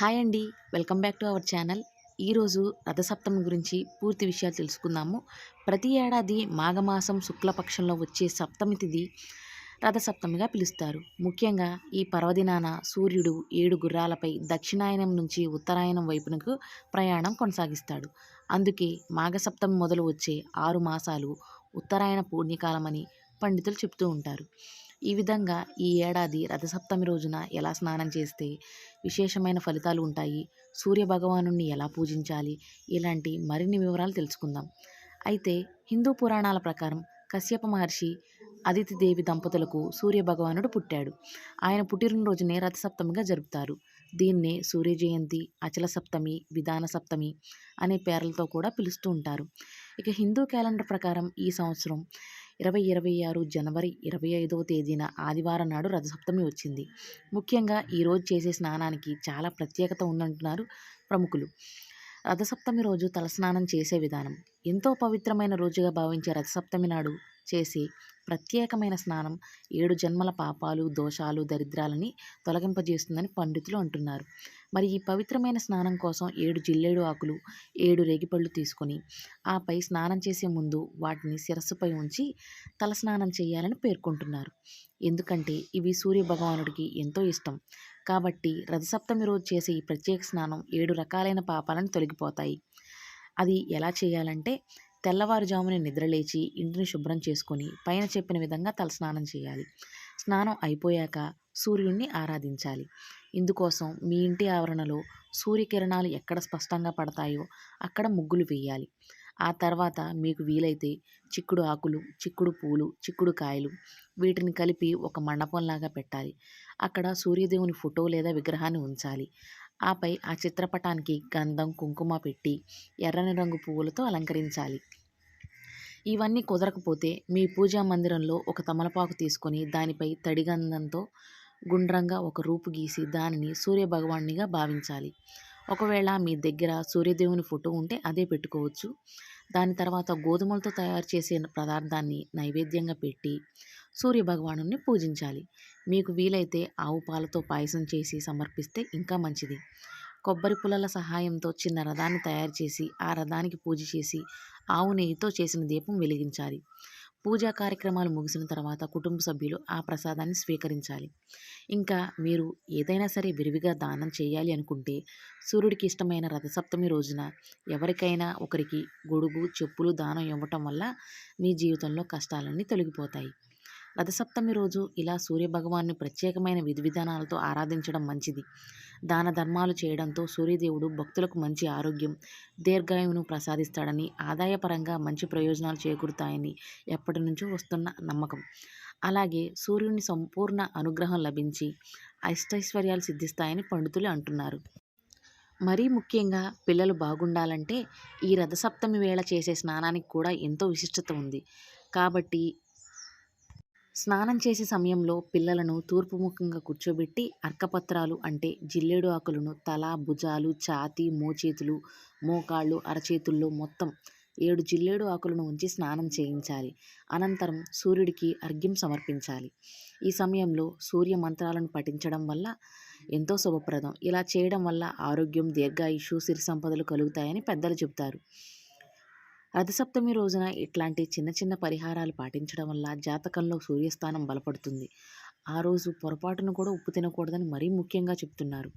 Hi అండి. Welcome back to our channel. ఈరోజు రథసప్తమి గురించి పూర్తి విషయాలు తెలుసుకుందాము. ప్రతి ఏడాది మాఘమాసం శుక్లపక్షంలో వచ్చే సప్తమి తిథి రథసప్తమిగా పిలుస్తారు. ముఖ్యంగా ఈ పర్వదినాన సూర్యుడు ఏడు గుర్రాలపై దక్షిణాయనం నుంచి ఉత్తరాయణం వైపునకు ప్రయాణం కొనసాగిస్తాడు. అందుకే మాఘసప్తమి మొదలు వచ్చే ఆరు మాసాలు ఉత్తరాయణ పూర్ణికాలమని పండితులు చెప్తూ ఉంటారు. ఈ విధంగా ఈ ఏడాది రథసప్తమి రోజున ఎలా స్నానం చేస్తే విశేషమైన ఫలితాలు ఉంటాయి? సూర్య భగవాను ఎలా పూజించాలి? ఇలాంటి మరిన్ని వివరాలు తెలుసుకుందాం. అయితే హిందూ పురాణాల ప్రకారం కశ్యప మహర్షి అదితి దేవి దంపతులకు సూర్య భగవానుడు పుట్టాడు. ఆయన పుట్టినరోజునే రథసప్తమిగా జరుపుతారు. దీన్నే సూర్య జయంతి అచల సప్తమి విధాన సప్తమి అనే పేర్లతో కూడా పిలుస్తూ ఉంటారు. ఇక హిందూ క్యాలెండర్ ప్రకారం ఈ సంవత్సరం ఇరవై ఇరవై ఆరు జనవరి ఇరవై ఐదవ తేదీన ఆదివారం నాడు రథసప్తమి వచ్చింది. ముఖ్యంగా ఈరోజు చేసే స్నానానికి చాలా ప్రత్యేకత ఉందంటున్నారు ప్రముఖులు. రథసప్తమి రోజు తలస్నానం చేసే విధానం ఎంతో పవిత్రమైన రోజుగా భావించే రథసప్తమి నాడు చేసే ప్రత్యేకమైన స్నానం ఏడు జన్మల పాపాలు దోషాలు దరిద్రాలని తొలగింపజేస్తుందని పండితులు అంటున్నారు. మరి ఈ పవిత్రమైన స్నానం కోసం ఏడు జిల్లేడు ఆకులు ఏడు రేగిపళ్ళు తీసుకొని ఆపై స్నానం చేసే ముందు వాటిని శిరస్సుపై ఉంచి తల స్నానం చేయాలని పేర్కొంటున్నారు. ఎందుకంటే ఇవి సూర్య భగవానుడికి ఎంతో ఇష్టం. కాబట్టి రథసప్తమి రోజు చేసే ఈ ప్రత్యేక స్నానం ఏడు రకాలైన పాపాలను తొలగిపోతాయి. అది ఎలా చేయాలంటే తెల్లవారుజామున నిద్రలేచి ఇంటిని శుభ్రం చేసుకొని పైన చెప్పిన విధంగా తలస్నానం చేయాలి. స్నానం అయిపోయాక సూర్యుడిని ఆరాధించాలి. ఇందుకోసం మీ ఇంటి ఆవరణలో సూర్యకిరణాలు ఎక్కడ స్పష్టంగా పడతాయో అక్కడ ముగ్గులు వేయాలి. ఆ తర్వాత మీకు వీలైతే చిక్కుడు ఆకులు చిక్కుడు పూలు చిక్కుడు కాయలు వీటిని కలిపి ఒక మండపంలాగా పెట్టాలి. అక్కడ సూర్యదేవుని ఫోటో లేదా విగ్రహాన్ని ఉంచాలి. ఆపై ఆ చిత్రపటానికి గంధం కుంకుమ పెట్టి ఎర్రని రంగు పువ్వులతో అలంకరించాలి. ఇవన్నీ కుదరకపోతే మీ పూజా మందిరంలో ఒక తమలపాకు తీసుకొని దానిపై తడిగంధంతో గుండ్రంగా ఒక రూపు గీసి దానిని సూర్యభగవాన్నిగా భావించాలి. ఒకవేళ మీ దగ్గర సూర్యదేవుని ఫోటో ఉంటే అదే పెట్టుకోవచ్చు. దాని తర్వాత గోధుమలతో తయారు చేసే పదార్థాన్ని నైవేద్యంగా పెట్టి సూర్యభగవాను పూజించాలి. మీకు వీలైతే ఆవు పాలతో పాయసం చేసి సమర్పిస్తే ఇంకా మంచిది. కొబ్బరి పుల్లల సహాయంతో చిన్న రథాన్ని తయారు చేసి ఆ రథానికి పూజ చేసి ఆవు నెయ్యితో చేసిన దీపం వెలిగించాలి. పూజా కార్యక్రమాలు ముగిసిన తర్వాత కుటుంబ సభ్యులు ఆ ప్రసాదాన్ని స్వీకరించాలి. ఇంకా మీరు ఏదైనా సరే విరివిగా దానం చేయాలి అనుకుంటే సూర్యుడికి ఇష్టమైన రథసప్తమి రోజున ఎవరికైనా ఒకరికి గొడుగు చెప్పులు దానం ఇవ్వటం వల్ల మీ జీవితంలో కష్టాలన్నీ తొలగిపోతాయి. రథసప్తమి రోజు ఇలా సూర్యభగవాన్ని ప్రత్యేకమైన విధి విధానాలతో ఆరాధించడం మంచిది. దాన ధర్మాలు చేయడంతో సూర్యదేవుడు భక్తులకు మంచి ఆరోగ్యం దీర్ఘాయువును ప్రసాదిస్తాడని ఆదాయపరంగా మంచి ప్రయోజనాలు చేకూరుతాయని ఎప్పటి నుంచో వస్తున్న నమ్మకం. అలాగే సూర్యుని సంపూర్ణ అనుగ్రహం లభించి అష్టైశ్వర్యాలు సిద్ధిస్తాయని పండితులు అంటున్నారు. మరీ ముఖ్యంగా పిల్లలు బాగుండాలంటే ఈ రథసప్తమి వేళ చేసే స్నానానికి కూడా ఎంతో విశిష్టత ఉంది. కాబట్టి స్నానం చేసే సమయంలో పిల్లలను తూర్పుముఖంగా కూర్చోబెట్టి అర్కపత్రాలు అంటే జిల్లేడు ఆకులను తల భుజాలు ఛాతీ మోచేతులు మోకాళ్ళు అరచేతుల్లో మొత్తం ఏడు జిల్లేడు ఆకులను ఉంచి స్నానం చేయించాలి. అనంతరం సూర్యుడికి అర్ఘ్యం సమర్పించాలి. ఈ సమయంలో సూర్య మంత్రాలను పఠించడం వల్ల ఎంతో శుభప్రదం. ఇలా చేయడం వల్ల ఆరోగ్యం దీర్ఘాయుషు సిరి సంపదలు కలుగుతాయని పెద్దలు చెబుతారు. రథసప్తమి రోజున ఇట్లాంటి చిన్న చిన్న పరిహారాలు పాటించడం వల్ల జాతకంలో సూర్యస్థానం బలపడుతుంది. ఆ రోజు పొరపాటును కూడా ఉప్పు తినకూడదని మరీ ముఖ్యంగా చెప్తున్నారు.